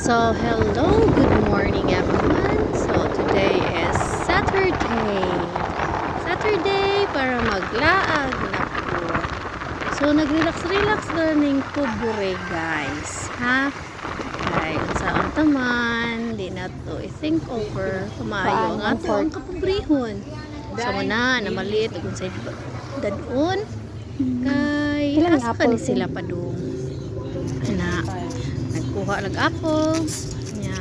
So, hello, good morning everyone. So, today is Saturday. Saturday para maglaag na po. So, nag-relax-relax na ning kubure guys. Ha? Kay, sa taman, di na to i-think over. Kumayo nga to ang kapubrihon. So, muna, na maliit, kung sa dadon. Kay, Ilang asa ka ni sila pa doon. Ana, nagkuha lag apples. Nya.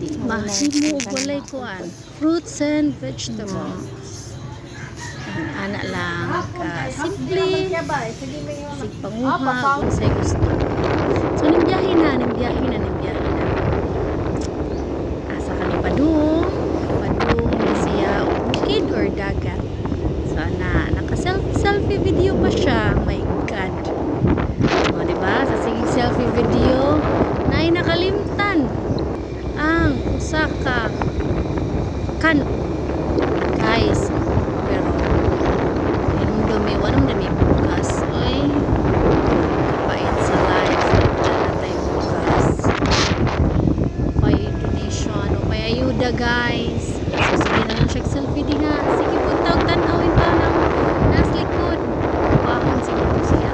Di mahimo og walay kuan. Fruits and vegetables. Ang ana lang ka simple. Sig panguha kung say gusto. So nimbiyahe na nimbiyahe na nimbiyahe na. Asa ka ni padung padung na siya bukid or dagat. So ana naka selfie video pa siya. My god o, diba? Sa sigig selfie video, na nakalimtan ang usa ka kan guys. Pero yung dumi walang dumi bukas oy kapait sa life wala na tayo bukas pay donation o pay ayuda guys so sige na lang siya selfie di nga sige po tawag tanawin pa ng nas likod Wahan siguro siya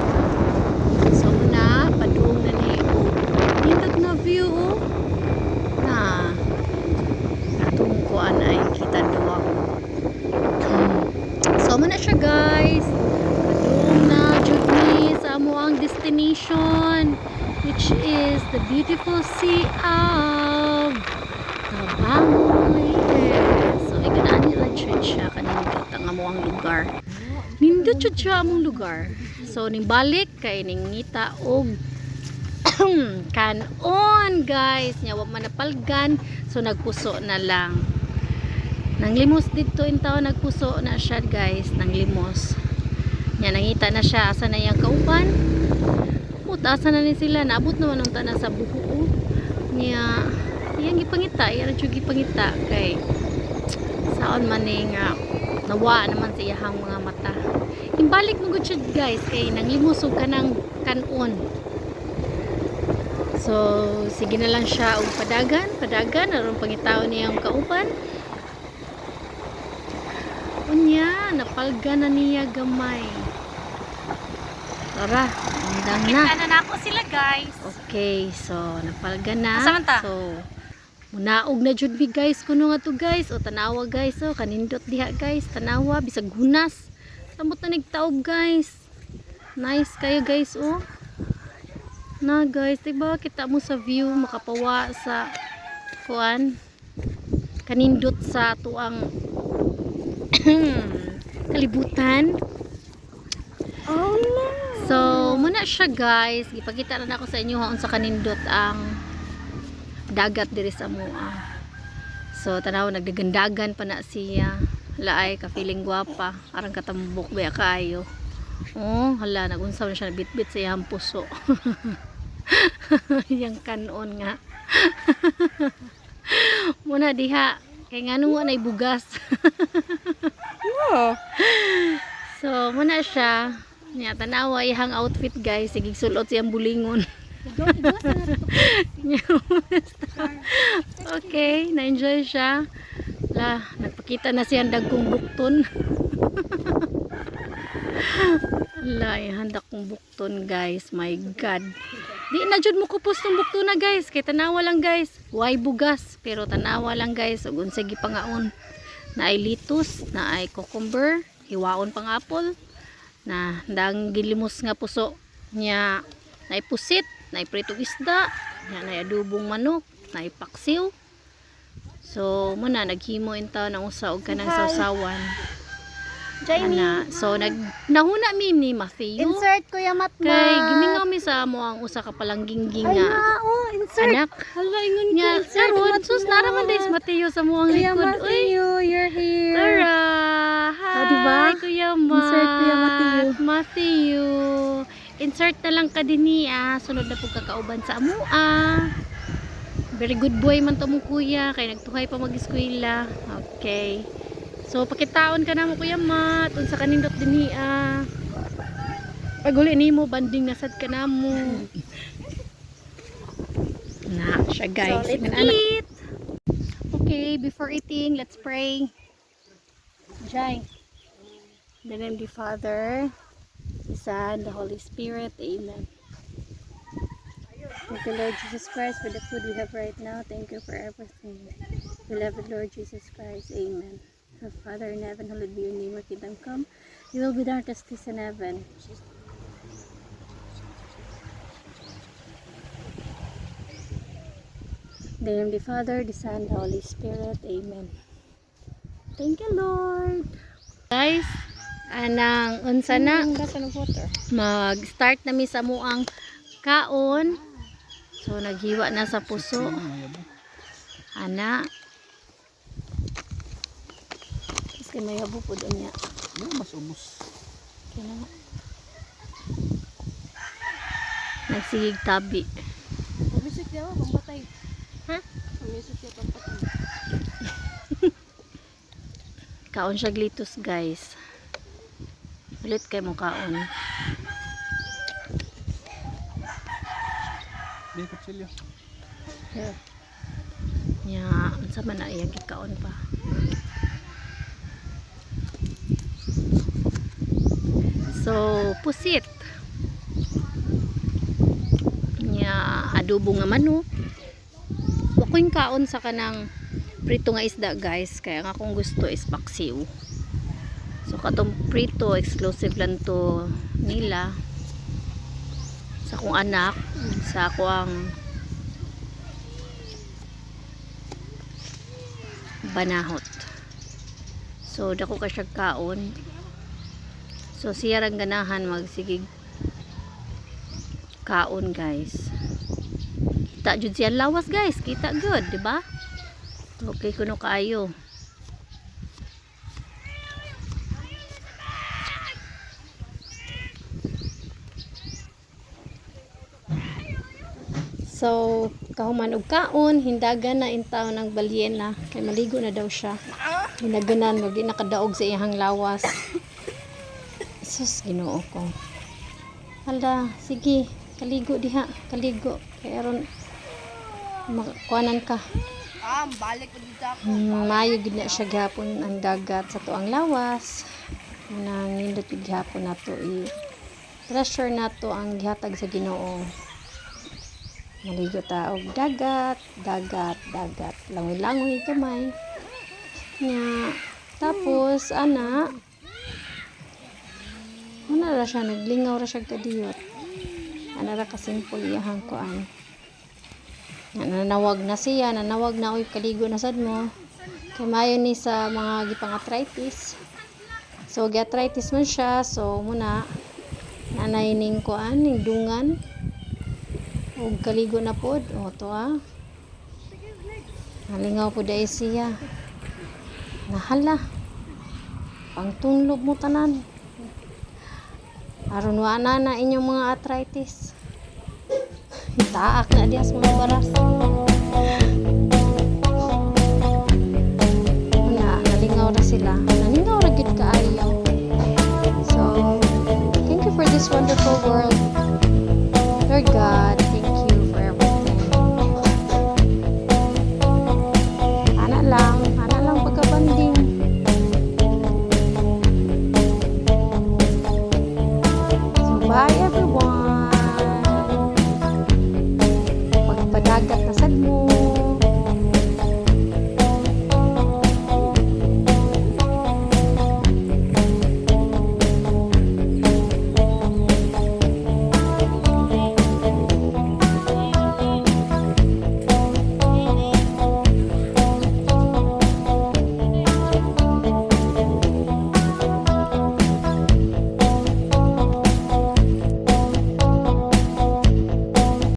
So na, padung na ni o. Nindot na view o. Na. Atong kuan ay kita daw ako. Hmm. So muna siya guys. Padung na jud ni sa amo ang destination which is the beautiful sea of Tabangoy. So iganaan nila church siya ang amo ang lugar. Nindot jud siya among lugar. So ning kay ning ngita og kanon guys. Nya wa man napalgan. So nagpuso na lang. Nang limos dito in taon nagpuso na siya guys. Nang limos. Nya nangita na siya. Asa na yang kauban? Asa na ni sila? Naabot naman ang tanan sa buho nya iyang gipangita. Iyang gipangita kay saon man ni nga nawa naman sa iyahang mga mata imbalik mo gud siya guys kay nang limusog ka ng kanon so sige na lang siya og padagan padagan aron pangitaw niyang kauban unya napalga na niya gamay tara andang na na nako sila guys. Okay, so napalga na. Asa man ta? So munaog na jud mi guys kuno nga to guys. O tanawa guys o kanindot diha guys. Tanawa bisag hunas. Samot na nigtaob guys. Nice kayo guys o. Na guys diba? Kita mo sa view makapawa sa kuan kanindot sa tuang kalibutan. Oh no. So, muna siya guys. Ipakita na ako sa inyo haon sa kanindot ang dagat diri sa mua. So, tanaw nagdagandagan pa na siya. Laay ka feeling gwapa. Arang katambok ba kaayo. Oh, hala nagunsaw na siya bitbit sa iyang puso. Yang kanon nga. muna diha kay nganong wa nay bugas. No. So, muna siya. Nya tanawa ihang outfit guys, sige sulot siyang bulingon. okay, na-enjoy siya. La, nagpakita na siya ang dagkong bukton. La, handak kong bukton guys. My God. Di na jud mo kupos ng bukton na guys. Kay tanawa lang guys. Why bugas? Pero tanawa lang guys. Ug unsay gipangaon. Na ay litus, na ay cucumber, hiwaon pang apple, na dang gilimos nga puso niya na pusit, na pritong isda, niya na adubong manok, na paksiw. So, muna naghimo inta ng usa og kanang sausawan. Jamie. Ana, so nag nahuna mi ni Matthew. Insert ko yung mat Kay gimingaw mi sa mo ang usa ka palangginggi Ay nga na, oh, insert. anak. Hala, ingon ko, insert karon sus naraman des Mateo sa mo ang Kuya likod. Uy, Matthew, you're here. Tara! Hi! Ah, diba? Kuya Mat! Insert Kuya Matthew. Matthew! Insert na lang ka din niya. Sunod na po kakauban sa amo ah. Very good boy man to mo kuya. Kay nagtuhay pa mag-eskwela. Okay. So, pakitaon ka na mo kuya Mat. Unsa ka nindot din niya. Pag uli ni mo, banding nasad ka na mo. Na siya guys. So, let's eat. Okay, before eating, let's pray. Jai. In the name of the Father, the Son, the Holy Spirit. Amen. Thank you, Lord Jesus Christ, for the food we have right now. Thank you for everything. Beloved Lord Jesus Christ. Amen. Our Father in heaven, hallowed be your name. Your kingdom come. You will be it is in heaven. The name of the Father, the Son, the Holy Spirit. Amen. Thank you, Lord. Guys, anang unsa na ng water. mag-start na mi sa muang kaon. So naghiwa na sa puso. Ana. Kay may habo po doon niya. mas ubos. Kaya na. Nagsigig tabi. Pabisik niya ako, pambatay. Ha? Pabisik niya, pambatay. Kaon siya glitos guys. Ulit kay mo kaon. Di kutsilyo. Here. Nya, unsa man na iyang gikaon pa. So, pusit. Nya, adobo nga manok. Wa ko yung kaon sa kanang prito nga isda guys. Kaya nga kung gusto is paksiw. So, katong prito, exclusive lang to nila. Sa akong anak. Sa ako ang banahot. So, dako ka siya kaon. So, siya rang ganahan magsigig kaon, guys. Kita jud siya lawas, guys. Kita good, di ba? Okay kuno kaayo. So, kahuman og kaon, hindagan na intaw ng balyena kay maligo na daw siya. Hinaganan wag nakadaog sa iyang lawas. Sus, Ginoo ko. Hala, sige, kaligo diha, kaligo. Kay aron makakuanan ka. Ah, balik ko dito ako. Hmm, mayo gid na siya gihapon ang dagat sa tuang lawas. Nang nindot gihapon nato i treasure nato ang gihatag sa Ginoo. Maligo ta og dagat, dagat, dagat. Langoy-langoy gamay. Nya tapos ana Ano ra siya naglingaw ra siya kadiyot. Ana ra ka simple iyahang kuan. Nanawag na siya, nanawag na oy kaligo na sad mo. Kay mayo ni sa mga gipang arthritis. So arthritis man siya, so muna nanay ning kuan ning dungan. Og kaligo na pod, o to ah. Nalingaw po dahil siya. Nahala. Pangtunlob mo tanan. Aron wa na na inyong mga arthritis. Taak na dias mga baras. Na, nalingaw na sila. Nalingaw ra gid kaayo. So, thank you for this wonderful world.